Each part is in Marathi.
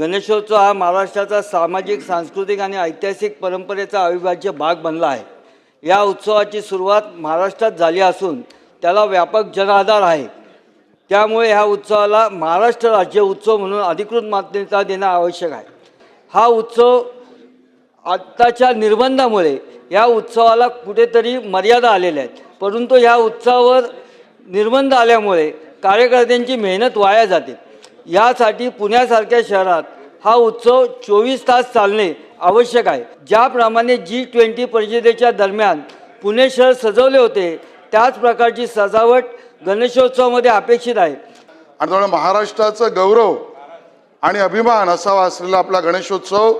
गणेशोत्सव हा महाराष्ट्राचा सामाजिक सांस्कृतिक आणि ऐतिहासिक परंपरेचा अविभाज्य भाग बनला आहे. या उत्सवाची सुरुवात महाराष्ट्रात झाली असून त्याला व्यापक जनाधार आहे. त्यामुळे ह्या उत्सवाला महाराष्ट्र राज्य उत्सव म्हणून अधिकृत मान्यता देणं आवश्यक आहे. हा उत्सव आत्ताच्या निर्बंधामुळे या उत्सवाला कुठेतरी मर्यादा आलेल्या आहेत. परंतु ह्या उत्सवावर निर्बंध आल्यामुळे कार्यकर्त्यांची मेहनत वाया जाते. यासाठी पुण्यासारख्या शहरात हा उत्सव चोवीस तास चालणे आवश्यक आहे. ज्याप्रमाणे जी ट्वेंटी परिषदेच्या दरम्यान पुणे शहर सजवले होते त्याच प्रकारची सजावट गणेशोत्सवामध्ये अपेक्षित आहे. आणि त्यामुळे महाराष्ट्राचं गौरव आणि अभिमान असावा असलेला आपला गणेशोत्सव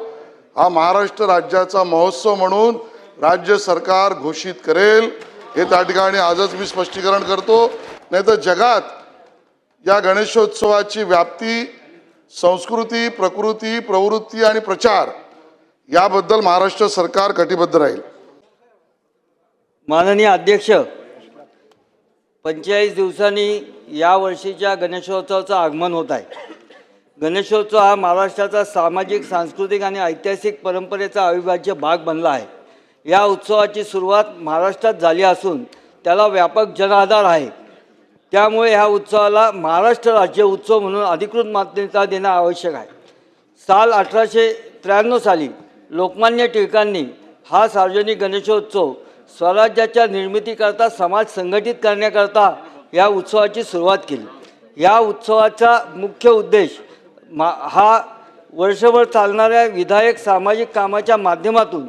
हा महाराष्ट्र राज्याचा महोत्सव म्हणून राज्य सरकार घोषित करेल. हे त्या ठिकाणी आजच मी स्पष्टीकरण करतो. नाही तर जगात या गणेशोत्सवाची व्याप्ती संस्कृती प्रकृती प्रवृत्ती आणि प्रचार याबद्दल महाराष्ट्र सरकार कटिबद्ध राहील. माननीय अध्यक्ष पंचेचाळीस दिवसांनी या वर्षीच्या गणेशोत्सवाचं आगमन होत आहे. गणेशोत्सव हा महाराष्ट्राचा सामाजिक सांस्कृतिक आणि ऐतिहासिक परंपरेचा अविभाज्य भाग बनला आहे. या उत्सवाची सुरुवात महाराष्ट्रात झाली असून त्याला व्यापक जनाधार आहे. त्यामुळे ह्या उत्सवाला महाराष्ट्र राज्य उत्सव म्हणून अधिकृत मान्यता देणं आवश्यक आहे. साल अठराशे त्र्याण्णव साली लोकमान्य टिळकांनी हा सार्वजनिक गणेशोत्सव स्वराज्याच्या निर्मितीकरता समाज संघटित करण्याकरता या उत्सवाची सुरुवात केली. या उत्सवाचा मुख्य उद्देश मा हा वर्षभर चालणाऱ्या विधायक सामाजिक कामाच्या माध्यमातून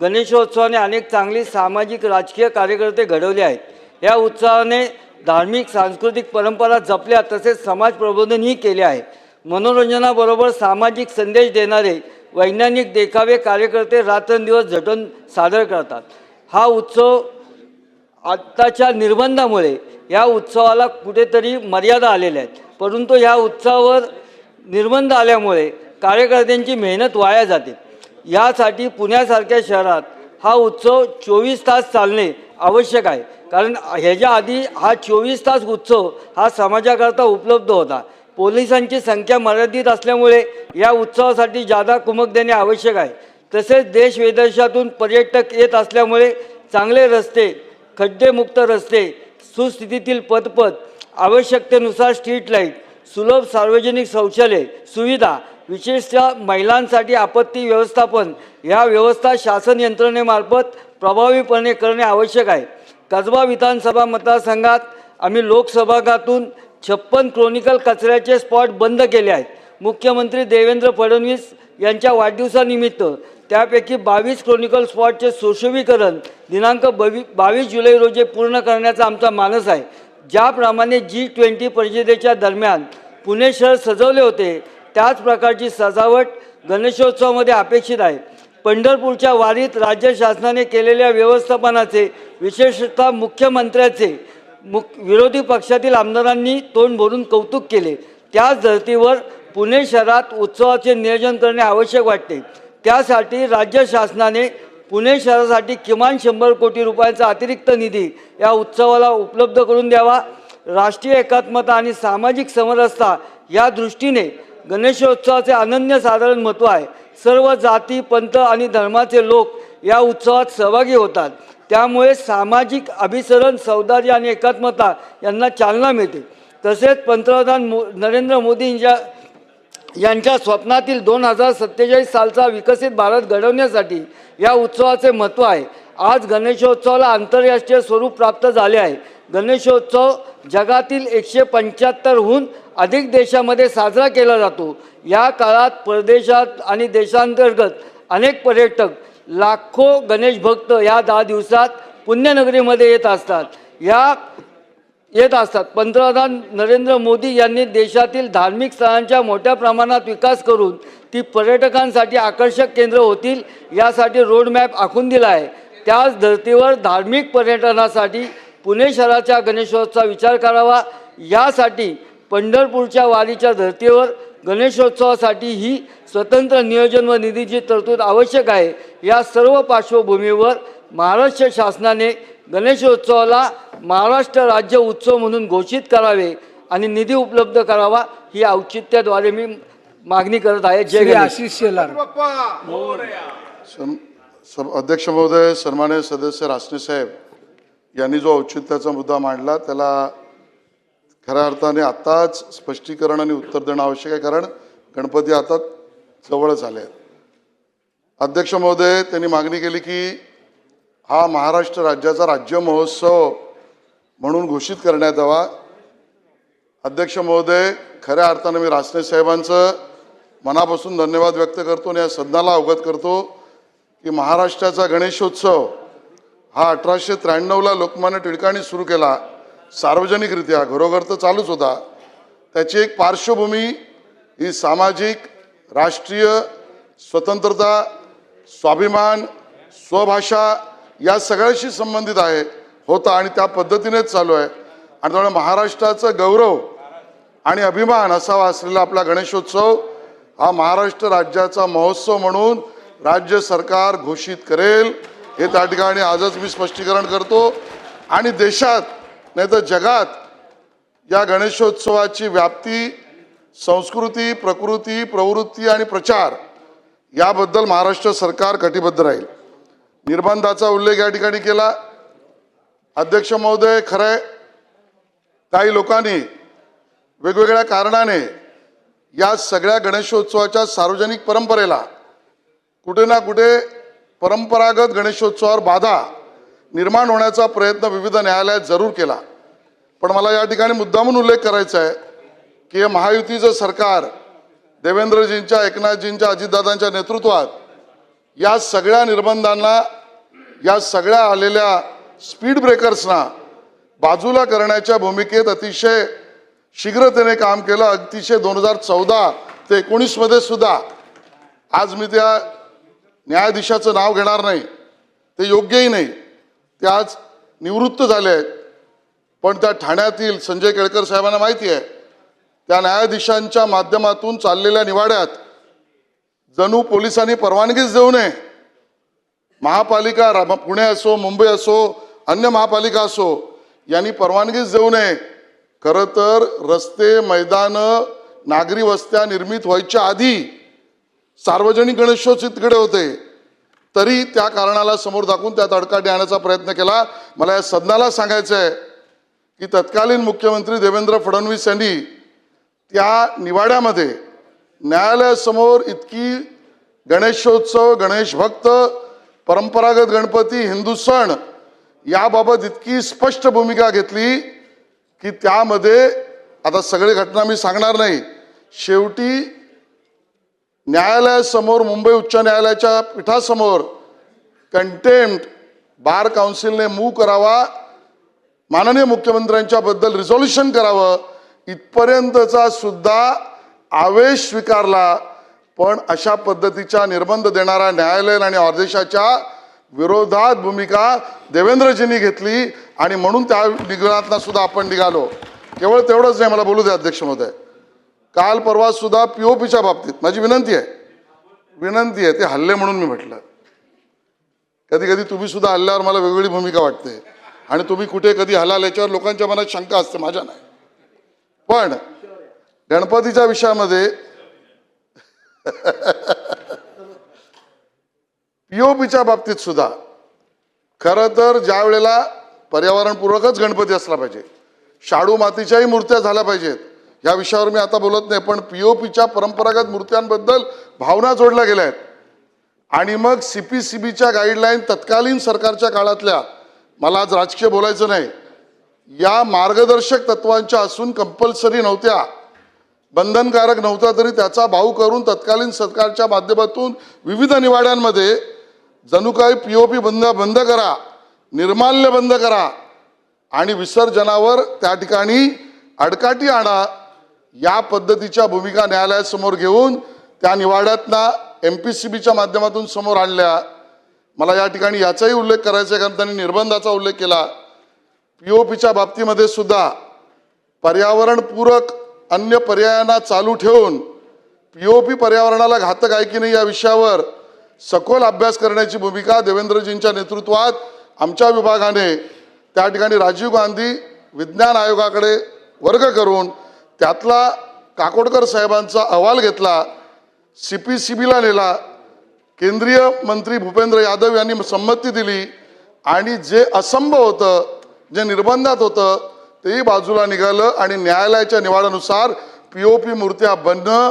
गणेशोत्सवाने अनेक चांगली सामाजिक राजकीय कार्यकर्ते घडवले आहेत. या उत्सवाने धार्मिक सांस्कृतिक परंपरा जपल्या तसेच समाज प्रबोधनही केले आहे. मनोरंजनाबरोबर सामाजिक संदेश देणारे वैज्ञानिक देखावे कार्यकर्ते रात्रंदिवस झटून सादर करतात. हा उत्सव आत्ताच्या निर्बंधामुळे या उत्सवाला कुठेतरी मर्यादा आलेल्या आहेत. परंतु ह्या उत्सवावर निर्बंध आल्यामुळे कार्यकर्त्यांची मेहनत वाया जाते. यासाठी पुण्यासारख्या शहरात हा उत्सव चोवीस तास चालणे आवश्यक आहे. कारण ह्याच्या आधी हा चोवीस तास उत्सव हा समाजाकरता उपलब्ध होता. पोलिसांची संख्या मर्यादित असल्यामुळे या उत्सवासाठी जादा कुमक देणे आवश्यक आहे. तसेच देश विदेशातून पर्यटक येत असल्यामुळे चांगले रस्ते खड्डेमुक्त रस्ते सुस्थितीतील पदपथ आवश्यकतेनुसार स्ट्रीट लाइट सुलभ सार्वजनिक शौचालय सुविधा विशेषतः महिलांसाठी आपत्ती व्यवस्थापन ह्या व्यवस्था शासन यंत्रणेमार्फत प्रभावीपणे करणे आवश्यक आहे. कसबा विधानसभा मतदारसंघात आम्ही लोकसभागातून छप्पन क्रोनिकल कचऱ्याचे स्पॉट बंद केले आहेत. मुख्यमंत्री देवेंद्र फडणवीस यांच्या वाढदिवसानिमित्त त्यापैकी बावीस क्रोनिकल स्पॉटचे सुशोभीकरण दिनांक बवी बावीस जुलै रोजी पूर्ण करण्याचा आमचा मानस आहे. ज्याप्रमाणे जी ट्वेंटी परिषदेच्या दरम्यान पुणे शहर सजवले होते त्याच प्रकारची सजावट गणेशोत्सवामध्ये अपेक्षित आहे. पंढरपूरच्या वारीत राज्य शासनाने केलेल्या व्यवस्थापनाचे विशेषतः मुख्यमंत्र्याचे मुख विरोधी पक्षातील आमदारांनी तोंड भरून कौतुक केले. त्याच धर्तीवर पुणे शहरात उत्सवाचे नियोजन करणे आवश्यक वाटते. त्यासाठी राज्य शासनाने पुणे शहरासाठी किमान शंभर कोटी रुपयांचा अतिरिक्त निधी या उत्सवाला उपलब्ध करून द्यावा. राष्ट्रीय एकात्मता आणि सामाजिक समरसता या दृष्टीने गणेशोत्सवाचे अनन्यसाधारण महत्त्व आहे. सर्व जाती पंथ आणि धर्माचे लोक या उत्सवात सहभागी होतात. त्यामुळे सामाजिक अभिसरण सौदार्य आणि एकात्मता यांना चालना मिळते. तसेच पंतप्रधान मो नरेंद्र मोदींच्या यांच्या स्वप्नातील दोन हजार सत्तेचाळीस सालचा विकसित भारत घडवण्यासाठी या उत्सवाचे महत्त्व आहे. आज गणेशोत्सवाला आंतरराष्ट्रीय स्वरूप प्राप्त झाले आहे. गणेशोत्सव जगातील एकशे पंच्याहत्तरहून अधिक देशामध्ये साजरा केला जातो. या काळात परदेशात आणि देशांतर्गत अनेक पर्यटक लाखो गणेश भक्त या दहा दिवसात पुण्यनगरीमध्ये येत असतात. या येत असतात. पंतप्रधान नरेंद्र मोदी यांनी देशातील धार्मिक स्थळांच्या मोठ्या प्रमाणात विकास करून ती पर्यटकांसाठी आकर्षक केंद्र होतील यासाठी रोडमॅप आखून दिला आहे. त्याच धर्तीवर धार्मिक पर्यटनासाठी पुणे शहराच्या गणेशोत्सवाचा विचार करावा. यासाठी पंढरपूरच्या वारीच्या धर्तीवर गणेशोत्सवासाठी ही स्वतंत्र नियोजन व निधीची तरतूद आवश्यक आहे. या सर्व पार्श्वभूमीवर महाराष्ट्र शासनाने गणेशोत्सवाला महाराष्ट्र राज्य उत्सव म्हणून घोषित करावे आणि निधी उपलब्ध करावा ही औचित्याद्वारे मी मागणी करत आहे. जय आशिष शेलार. अध्यक्ष महोदय सन्मान्य सदस्य रासने साहेब यांनी जो औचित्याचा मुद्दा मांडला त्याला खऱ्या अर्थाने आत्ताच स्पष्टीकरण आणि उत्तर देणं आवश्यक आहे कारण गणपती आता जवळच झाले आहेत. अध्यक्ष महोदय त्यांनी मागणी केली की हा महाराष्ट्र राज्याचा राज्य महोत्सव म्हणून घोषित करण्यात यावा. अध्यक्ष महोदय खऱ्या अर्थानं मी रासने साहेबांचं मनापासून धन्यवाद व्यक्त करतो आणि या सदनाला अवगत करतो की महाराष्ट्राचा गणेशोत्सव हा अठराशे त्र्याण्णवला लोकमान्य टिळकांनी सुरू केला. सार्वजनिकरित्या घरोघर तर चालूच होता. त्याची एक पार्श्वभूमी ही सामाजिक राष्ट्रीय स्वतंत्रता स्वाभिमान स्वभाषा या सगळ्याशी संबंधित आहे होता आणि त्या पद्धतीनेच चालू आहे. आणि त्यामुळे महाराष्ट्राचं गौरव आणि अभिमान असावा असलेला आपला गणेशोत्सव हा महाराष्ट्र राज्याचा महोत्सव म्हणून राज्य सरकार घोषित करेल. हे त्या ठिकाणी आजच मी स्पष्टीकरण करतो. आणि देशात नाही तर जगात या गणेशोत्सवाची व्याप्ती संस्कृती प्रकृती प्रवृत्ती आणि प्रचार याबद्दल महाराष्ट्र सरकार कटिबद्ध राहील. निर्बंधाचा उल्लेख या ठिकाणी केला. अध्यक्ष महोदय खरंय. काही लोकांनी वेगवेगळ्या कारणाने या सगळ्या गणेशोत्सवाच्या सार्वजनिक परंपरेला कुठे ना कुठे परंपरागत गणेशोत्सवावर बाधा निर्माण होण्याचा प्रयत्न विविध न्यायालयात जरूर केला. पण मला या ठिकाणी मुद्दामून उल्लेख करायचा आहे की हे महायुतीचं सरकार देवेंद्रजींच्या एकनाथजींच्या अजितदादांच्या नेतृत्वात या सगळ्या निर्बंधांना या सगळ्या आलेल्या स्पीड ब्रेकर्सना बाजूला करण्याच्या भूमिकेत अतिशय शीघ्रतेने काम केलं. अतिशय दोन हजार चौदा ते एकोणीसमध्ये सुद्धा आज मी त्या न्यायाधीशाचं नाव घेणार नाही. ते योग्यही नाही. ते आज निवृत्त झाले आहेत. पण त्या ठाण्यातील संजय केळकर साहेबांना माहिती आहे त्या न्यायाधीशांच्या माध्यमातून चाललेल्या निवाड्यात जणू पोलिसांनी परवानगीच देऊ नये. महापालिका पुणे असो मुंबई असो अन्य महापालिका असो यांनी परवानगीच देऊ नये. खरं तर रस्ते मैदानं नागरी वस्त्या निर्मित व्हायच्या आधी सार्वजनिक गणेशोत्सव तिकडे होते. तरी त्या कारणाला समोर दाखवून त्यात अडकाटी आणण्याचा प्रयत्न केला. मला या सदनाला सांगायचं आहे की तत्कालीन मुख्यमंत्री देवेंद्र फडणवीस यांनी त्या निवाड्यामध्ये न्यायालयासमोर इतकी गणेशोत्सव गणेश भक्त परंपरागत गणपती हिंदू सण याबाबत इतकी स्पष्ट भूमिका घेतली की त्यामध्ये आता सगळी घटना मी सांगणार नाही. शेवटी न्यायालयासमोर मुंबई उच्च न्यायालयाच्या पीठासमोर कंटेम्प्ट बार काउन्सिलने मूव करावा माननीय मुख्यमंत्र्यांच्या बद्दल रिझॉल्युशन करावं इथपर्यंतचा सुद्धा आवेश स्वीकारला पण अशा पद्धतीच्या निर्बंध देणारा न्यायालयीन आणि आदेशाच्या विरोधात भूमिका देवेंद्रजींनी घेतली आणि म्हणून त्या निगरातनं सुद्धा आपण निघालो. केवळ तेवढंच नाही मला बोलू द्या अध्यक्ष महोदय. काल परवा सुद्धा पीओपीच्या बाबतीत माझी विनंती आहे. विनंती आहे ते हल्ले म्हणून मी म्हटलं. कधी कधी तुम्ही सुद्धा हल्ल्यावर मला वेगवेगळी भूमिका वाटते. आणि तुम्ही कुठे कधी हलाल याच्यावर लोकांच्या मनात शंका असते माझ्या नाही. पण गणपतीच्या विषयामध्ये पीओपीच्या बाबतीत सुद्धा खरं तर ज्या वेळेला पर्यावरणपूर्वकच गणपती असला पाहिजे शाडू मातीच्याही मूर्त्या झाल्या पाहिजेत या विषयावर मी आता बोलत नाही पण पीओपीच्या परंपरागत मूर्त्यांबद्दल भावना जोडल्या गेल्या आहेत. आणि मग सी पी सी बीच्या गाईडलाईन तत्कालीन सरकारच्या काळातल्या मला आज राजकीय बोलायचं नाही या मार्गदर्शक तत्वांच्या असून कंपल्सरी नव्हत्या. बंधनकारक नव्हता तरी त्याचा भाऊ करून तत्कालीन सरकारच्या माध्यमातून विविध निवाड्यांमध्ये जणू काही पी ओ पी बंद बंद करा निर्माल्य बंद करा आणि विसर्जनावर त्या ठिकाणी अडकाटी आणा या पद्धतीच्या भूमिका न्यायालयासमोर घेऊन त्या निवाड्यातना एम पी सी बीच्या माध्यमातून समोर आणल्या. मला या ठिकाणी याचाही उल्लेख करायचा आहे कारण त्यांनी निर्बंधाचा उल्लेख केला. पी ओ पीच्या बाबतीमध्ये सुद्धा पर्यावरणपूरक अन्य पर्यायांना चालू ठेवून पी ओ पी पर्यावरणाला घातक आहे की नाही या विषयावर सखोल अभ्यास करण्याची भूमिका देवेंद्रजींच्या नेतृत्वात आमच्या विभागाने त्या ठिकाणी राजीव गांधी विज्ञान आयोगाकडे वर्ग करून त्यातला काकोडकर साहेबांचा अहवाल घेतला सी पी सी बीला नेला केंद्रीय मंत्री भूपेंद्र यादव यांनी संमती दिली आणि जे असंभव होतं जे निर्बंधात होतं तेही बाजूला निघालं आणि न्यायालयाच्या निवाडानुसार पी ओ पी मूर्त्या बनणं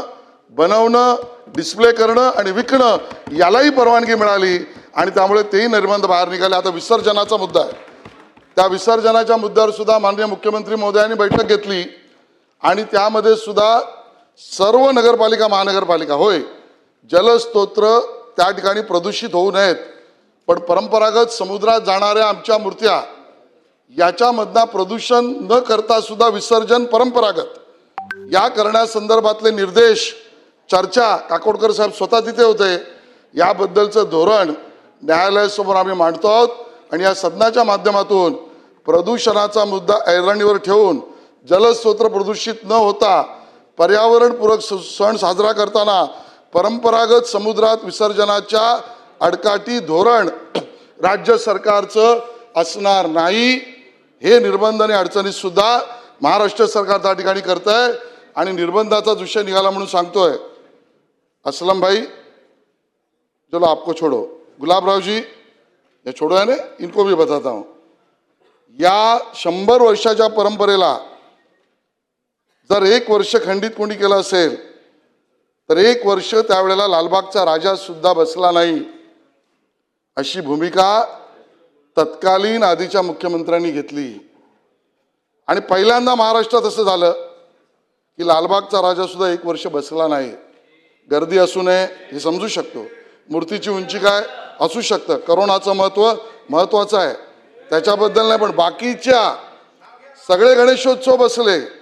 बनवणं डिस्प्ले करणं आणि विकणं यालाही परवानगी मिळाली आणि त्यामुळे तेही निर्बंध बाहेर निघाले. आता विसर्जनाचा मुद्दा आहे. त्या विसर्जनाच्या मुद्द्यावर सुद्धा माननीय मुख्यमंत्री महोदयांनी बैठक घेतली. आणि त्यामध्ये सुद्धा सर्व नगरपालिका महानगरपालिका होय जलस्तोत्र त्या ठिकाणी प्रदूषित होऊ नयेत. पण परंपरागत समुद्रात जाणाऱ्या आमच्या मूर्त्या याच्यामधनं प्रदूषण न करता सुद्धा विसर्जन परंपरागत. या करण्यासंदर्भातले निर्देश चर्चा काकोडकर साहेब स्वतः तिथे होते. याबद्दलचं धोरण न्यायालयासमोर आम्ही मांडतो आहोत. आणि या सदनाच्या माध्यमातून प्रदूषणाचा मुद्दा ऐरणीवर ठेवून जलस्रोत प्रदूषित न होता पर्यावरणपूरक स- सण साजरा करताना परंपरागत समुद्रात विसर्जनाच्या अडकाटी धोरण राज्य सरकारचं असणार नाही. हे निर्बंध आणि अडचणीतसुद्धा महाराष्ट्र सरकार त्या ठिकाणी करत आहे आणि निर्बंधाचा विषय निघाला म्हणून सांगतोय. असलम भाई चलो आपको छोड़ो. गुलाबराव जी छोड़ो आहे ना? इनको मी बताता हूं. या शंभर वर्षाच्या परंपरेला जर एक वर्ष खंडित कोणी केलं असेल तर एक वर्ष त्यावेळेला लालबागचा राजा सुद्धा बसला नाही. अशी भूमिका तत्कालीन आधीच्या मुख्यमंत्र्यांनी घेतली. आणि पहिल्यांदा महाराष्ट्रात असं झालं की लालबागचा राजा सुद्धा एक वर्ष बसला नाही. गर्दी असू नये हे समजू शकतो. मूर्तीची उंची काय असू शकतं. करोनाचं महत्त्व महत्त्वाचं आहे. त्याच्याबद्दल नाही पण बाकीच्या सगळे गणेशोत्सव बसले.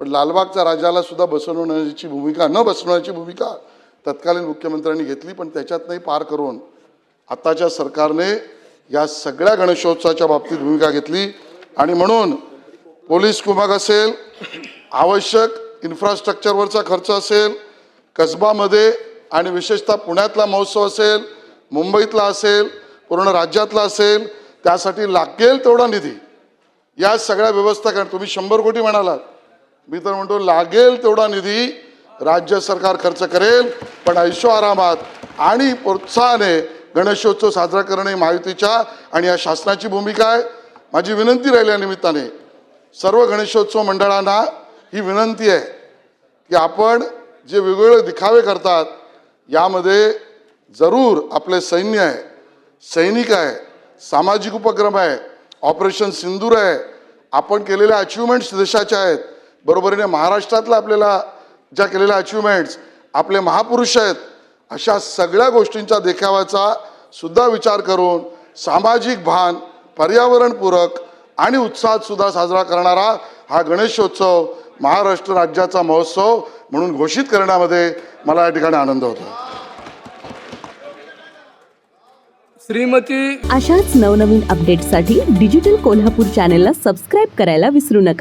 पण लालबागच्या राजाला सुद्धा बसवण्याची भूमिका न बसवण्याची भूमिका तत्कालीन मुख्यमंत्र्यांनी घेतली पण त्याच्यातनंही पार करून आताच्या सरकारने या सगळ्या गणेशोत्सवाच्या बाबतीत भूमिका घेतली. आणि म्हणून पोलीस विभाग असेल आवश्यक इन्फ्रास्ट्रक्चरवरचा खर्च असेल कसबामध्ये आणि विशेषतः पुण्यातला महोत्सव असेल मुंबईतला असेल पूर्ण राज्यातला असेल त्यासाठी लागेल तेवढा निधी. या सगळ्या व्यवस्था कारण तुम्ही शंभर कोटी म्हणालात मी तर म्हणतो लागेल तेवढा निधी राज्य सरकार खर्च करेल पण ऐशो आरामात आणि प्रोत्साहाने गणेशोत्सव साजरा करणे महायुतीच्या आणि या शासनाची भूमिका आहे. माझी विनंती राहिल्या निमित्ताने. सर्व गणेशोत्सव मंडळांना ही विनंती आहे की आपण जे वेगवेगळे दिखावे करतात यामध्ये जरूर आपले सैन्य आहे सैनिक आहे सामाजिक उपक्रम आहे ऑपरेशन सिंदूर आहे आपण केलेल्या अचिव्हमेंट्स देशाच्या आहेत बरोबरीने महाराष्ट्रातल्या आपल्याला ज्या केलेल्या अचिव्हमेंट्स आपले महापुरुष आहेत अशा सगळ्या गोष्टींच्या देखाव्याचा सुद्धा विचार करून सामाजिक भान पर्यावरणपूरक आणि उत्साहात सुद्धा साजरा करणारा हा गणेशोत्सव महाराष्ट्र राज्याचा महोत्सव म्हणून घोषित करण्यामध्ये मला या ठिकाणी आनंद होतो श्रीमती अशाच नवनवीन अपडेट्ससाठी डिजिटल कोल्हापूर चॅनेलला सबस्क्राईब करायला विसरू नका.